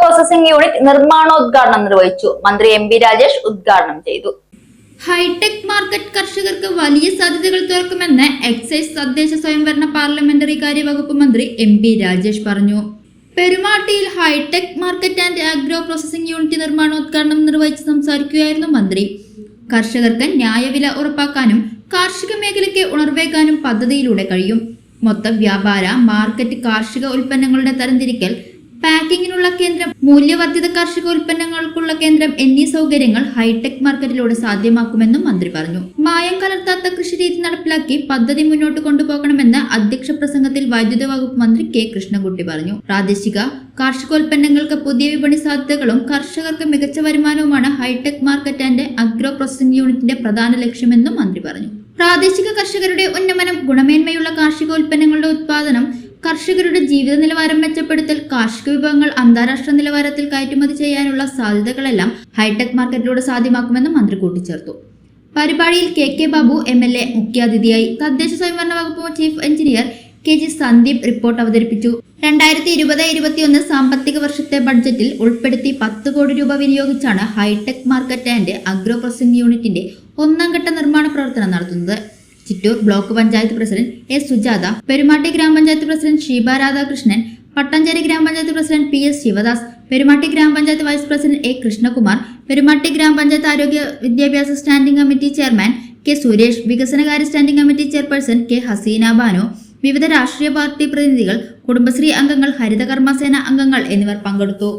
Processing unit നിർമ്മാണോദ്ഘാടനം നിർവഹിച്ചു. മന്ത്രി എം രാജേഷ് ഉദ്ഘാടനം ചെയ്തു. ഹൈടെക് മാർക്കറ്റ് കർഷകർക്ക് വലിയ സാധ്യതകൾ തുറക്കുമെന്ന് എക്സൈസ് തദ്ദേശ സ്വയംഭരണ പാർലമെന്ററി കാര്യ വകുപ്പ് മന്ത്രി എം രാജേഷ് പറഞ്ഞു. പെരുമാട്ടിയിൽ hi-tech market and agro processing unit നിർമ്മാണോദ്ഘാടനം നിർവഹിച്ച് സംസാരിക്കുകയായിരുന്നു മന്ത്രി. കർഷകർക്ക് ന്യായവില ഉറപ്പാക്കാനും കാർഷിക മേഖലയ്ക്ക് ഉണർവേകാനും പദ്ധതിയിലൂടെ കഴിയും. മൊത്തം വ്യാപാര മാർക്കറ്റ് കാർഷിക ഉൽപ്പന്നങ്ങളുടെ തരംതിരിക്കൽ പാക്കിങ്ങിനുള്ള കേന്ദ്രം മൂല്യവർദ്ധിത കാർഷിക ഉൽപ്പന്നങ്ങൾക്കുള്ള കേന്ദ്രം എന്നീ സൗകര്യങ്ങൾ ഹൈടെക് മാർക്കറ്റിലൂടെ സാധ്യമാക്കുമെന്നും മന്ത്രി പറഞ്ഞു. മായം കലർത്താത്ത കൃഷിരീതി നടപ്പിലാക്കി പദ്ധതി മുന്നോട്ട് കൊണ്ടുപോകണമെന്ന് അധ്യക്ഷ പ്രസംഗത്തിൽ വൈദ്യുത വകുപ്പ് മന്ത്രി കെ. കൃഷ്ണൻകുട്ടി പറഞ്ഞു. പ്രാദേശിക കാർഷികോൽപ്പന്നങ്ങൾക്ക് പുതിയ വിപണി സാധ്യതകളും കർഷകർക്ക് മികച്ച വരുമാനവുമാണ് hi-tech market and agro processing യൂണിറ്റിന്റെ പ്രധാന ലക്ഷ്യമെന്നും മന്ത്രി പറഞ്ഞു. പ്രാദേശിക കർഷകരുടെ ഉന്നമനം ഗുണമേന്മയുള്ള കാർഷികോൽപ്പന്നങ്ങളുടെ ഉത്പാദനം കർഷകരുടെ ജീവിത നിലവാരം മെച്ചപ്പെടുത്തൽ കാർഷിക വിഭവങ്ങൾ അന്താരാഷ്ട്ര നിലവാരത്തിൽ കയറ്റുമതി ചെയ്യാനുള്ള സാധ്യതകളെല്ലാം ഹൈടെക് മാർക്കറ്റിലൂടെ സാധ്യമാക്കുമെന്നും മന്ത്രി കൂട്ടിച്ചേർത്തു. പരിപാടിയിൽ K K Babu M L A മുഖ്യാതിഥിയായി തദ്ദേശ സ്വയംഭരണ വകുപ്പ് chief engineer K G Sandeep report അവതരിപ്പിച്ചു. രണ്ടായിരത്തി ഇരുപത് ഇരുപത്തിയൊന്ന് സാമ്പത്തിക വർഷത്തെ ബഡ്ജറ്റിൽ ഉൾപ്പെടുത്തി പത്ത് കോടി രൂപ വിനിയോഗിച്ചാണ് high tech market and agro processing യൂണിറ്റിന്റെ ഒന്നാം ഘട്ട നിർമ്മാണ പ്രവർത്തനം നടത്തുന്നത്. Chittur block panchayat president S Sujatha Perumatti ഗ്രാമപഞ്ചായത്ത് പ്രസിഡന്റ് ഷീബ രാധാകൃഷ്ണൻ പട്ടഞ്ചേരി ഗ്രാമപഞ്ചായത്ത് president P S Sivadas Perumatti ഗ്രാമപഞ്ചായത്ത് vice president A Krishnakumar Perumatti ഗ്രാമപഞ്ചായത്ത് ആരോഗ്യ വിദ്യാഭ്യാസ standing committee chairman K Suresh വികസനകാര്യ standing committee chairperson K Haseena Banu വിവിധ രാഷ്ട്രീയ പാർട്ടി പ്രതിനിധികൾ കുടുംബശ്രീ അംഗങ്ങൾ ഹരിതകർമ്മസേന അംഗങ്ങൾ എന്നിവർ പങ്കെടുത്തു.